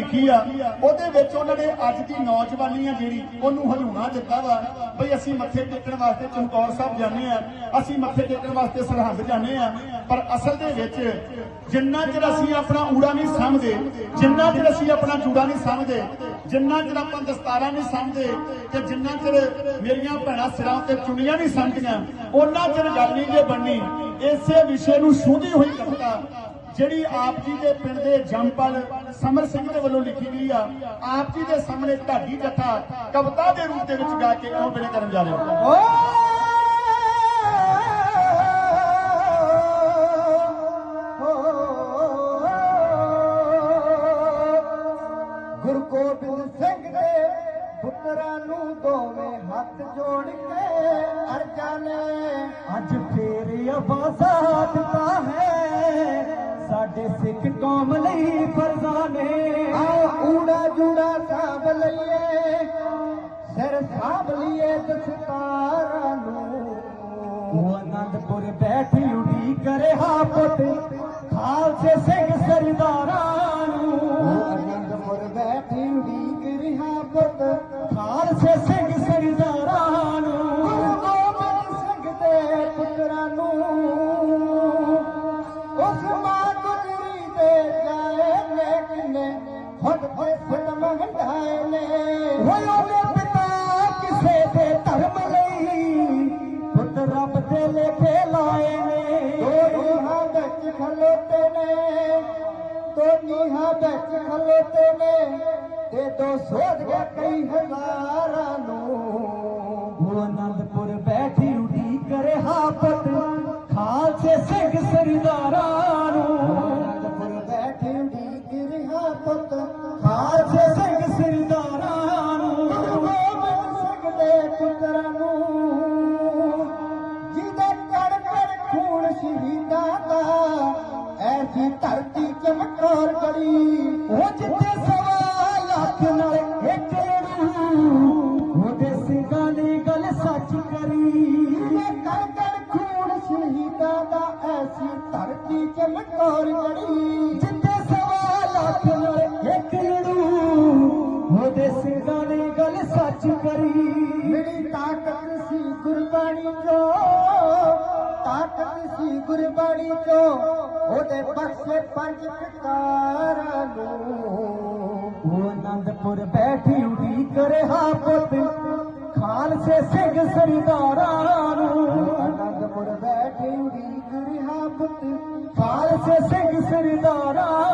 ਲਿਖੀ ਆ। ਉਹਦੇ ਵਿੱਚ ਉਹਨਾਂ ਨੇ ਅੱਜ ਦੀ ਨੌਜਵਾਨੀ ਆ ਜਿਹੜੀ, ਉਹਨੂੰ ਹਲੂਣਾ ਦਿੱਤਾ ਵਾ, ਬਈ ਅਸੀਂ ਮੱਥੇ ਟੇਕਣ ਵਾਸਤੇ ਚਮਕੌਰ ਸਾਹਿਬ ਜਾਂਦੇ ਆ, ਅਸੀਂ ਮੱਥੇ ਟੇਕਣ ਵਾਸਤੇ ਸਰਹੰਦ ਜਾਂਦੇ ਆ, ਪਰ ਅਸਲ ਦੇ ਵਿੱਚ ਜਿੰਨਾ ਚਿਰ ਅਸੀਂ ਆਪਣਾ ਊੜਾ ਨਹੀਂ ਸਮਝਦੇ ਜਿੰਨਾ ਚਿਰ ਅਸੀਂ ਆਪਣਾ ਜੂੜਾ ਨਹੀਂ ਸਮਝਦੇ ਜਿੰਨਾ ਚਿਰ ਆਪਾਂ ਦਸਤਾਰਾਂ ਨਹੀਂ ਸਮਝਦੇ ਤੇ ਜਿੰਨਾ ਚਿਰ ਮੇਰੀਆਂ ਭੈਣਾਂ ਸਿਰਾਂ ਤੇ ਚੁੰਨੀਆਂ ਨਹੀਂ ਸਮਝਦੀਆਂ ਉਹਨਾਂ ਚਿਰ ਗੱਲ ਨਹੀਂ ਜੇ ਬਣਨੀ। ਇਸੇ ਵਿਸ਼ੇ ਨੂੰ ਸੂਝੀ ਹੋਈ ਕਵਿਤਾ ਜਿਹੜੀ ਆਪ ਜੀ ਦੇ ਪਿੰਡ ਦੇ ਜੰਪਲ ਸਮਰ ਸਿੰਘ ਦੇ ਵੱਲੋਂ ਲਿਖੀ ਗਈ ਆ, ਆਪ ਜੀ ਦੇ ਸਾਹਮਣੇ ਢਾਡੀ ਜੱਥਾ ਕਵਿਤਾ ਦੇ ਰੂਪ ਦੇ ਵਿੱਚ ਗਾ ਕੇ ਉਹ ਬੇੜੇ ਕਰਨ ਜਾ ਰਹੇ ਹਾਂ। ਗੁਰੂ ਗੋਬਿੰਦ ਸਿੰਘ ਦੇ ਪੁੱਤਰਾਂ ਨੂੰ ਦੋਵੇਂ ਹੱਥ ਜੋੜ ਕੇ ਅਰਜਾਂ ਨੇ ਅੱਜ ਫੇਰ ਆਬਾਜ਼ਾਦ ਦਿੱਤਾ ਹੈ। ਸਾਡੇ ਸਿੱਖ ਕੌਮ ਲਈ ਫਰਜ਼ਾਂ ਨੇ ਆਓ ਊੜਾ ਜੂੜਾ ਸਾਂਭ ਲਈਏ ਸਿਰ ਸਾਂਭ ਲਈਏ ਦਸਤਾਰਾਂ ਨੂੰ ਉਹ ਆਨੰਦਪੁਰ ਬੈਠੀ ਉਡੀ ਕਰੇ ਹਾ ਪੁੱਤ ਖਾਲਸੇ ਸਿੰਘ ਸਰਦਾਰਾਂ ਫਟ ਫਟ ਮੰਗਾਏ ਨੇ। ਹੋਏ ਉਹਦੇ ਪਿਤਾ ਕਿਸੇ ਦੇ ਧਰਮ ਲਈ। ਪੁੱਤ ਰੱਬ ਦੇ ਲੇਖੇ ਲਾਏ ਨੇ। ਦੋ ਨੀਹਾਂ ਵਿੱਚ ਖਲੋਤੇ ਨੇ। ਦੋ ਨੀਹਾਂ ਵਿੱਚ ਖਲੋਤੇ ਨੇ। ਤੇ ਦੋ ਸੋਧ ਗਏ ਕਈ ਹਜ਼ਾਰਾਂ ਨੂੰ। ਉਹ ਆਨੰਦਪੁਰ ਬੈਠੀ ਉਡੀ ਕਰੇ ਹਾਪਤ। ਖਾਲਸੇ ਸਿੰਘ ਸਰਦਾਰਾਂ ਨੂੰ। ਆਨੰਦਪੁਰ ਬੈਠੀ ਉਡੀ ਕਰੇ ਹਾਪਤ। ਖੂਨ ਸ਼ਹੀਦਾਂ ਦਾ ਐਸੀ ਧਰਤੀ ਚਮਕੌਰ ਕਰੀ। ਉਹ ਜਿੱਥੇ ਸਵਾ ਲੱਖ ਨਾਲ ਇੱਕ ਰੂ ਉਹਦੇ ਸਿੰਘਾਂ ਦੀ ਗੱਲ ਸੱਚ ਕਰੀ। ਜਿਹਦੇ ਕੜ ਖੂਨ ਸ਼ਹੀਦਾਂ ਦਾ ਐਸੀ ਧਰਤੀ ਚਮਕੌਰ ਕਰੀ। ਜਿੱਥੇ ਸਵਾ ਲੱਖ ਨਾਲ ਇੱਕ ਰੂ ਉਹਦੇ ਸਿੰਘਾਂ ਦੀ ਗੱਲ ਸੱਚ ਕਰੀ। ਮੇਰੀ ਤਾਕਤ ਸੀ ਗੁਰਬਾਣੀ ਚੋ। ਗੁਰਬਾਣੀ ਚੋ ਉਹਦੇ ਬਖਸ਼ੇ ਪੰਜ ਕਕਾਰਾਂ ਨੂੰ। ਉਹ ਆਨੰਦਪੁਰ ਬੈਠੀ ਉਡੀ ਕਰੇ ਪੁੱਤ, ਖਾਲਸੇ ਸਿੰਘ ਸਰਦਾਰਾਂ ਨੂੰ। ਆਨੰਦਪੁਰ ਬੈਠੀ ਉਡੀ ਕਰੇ ਪੁੱਤ, ਖਾਲਸੇ ਸਿੰਘ ਸਰਦਾਰਾਂ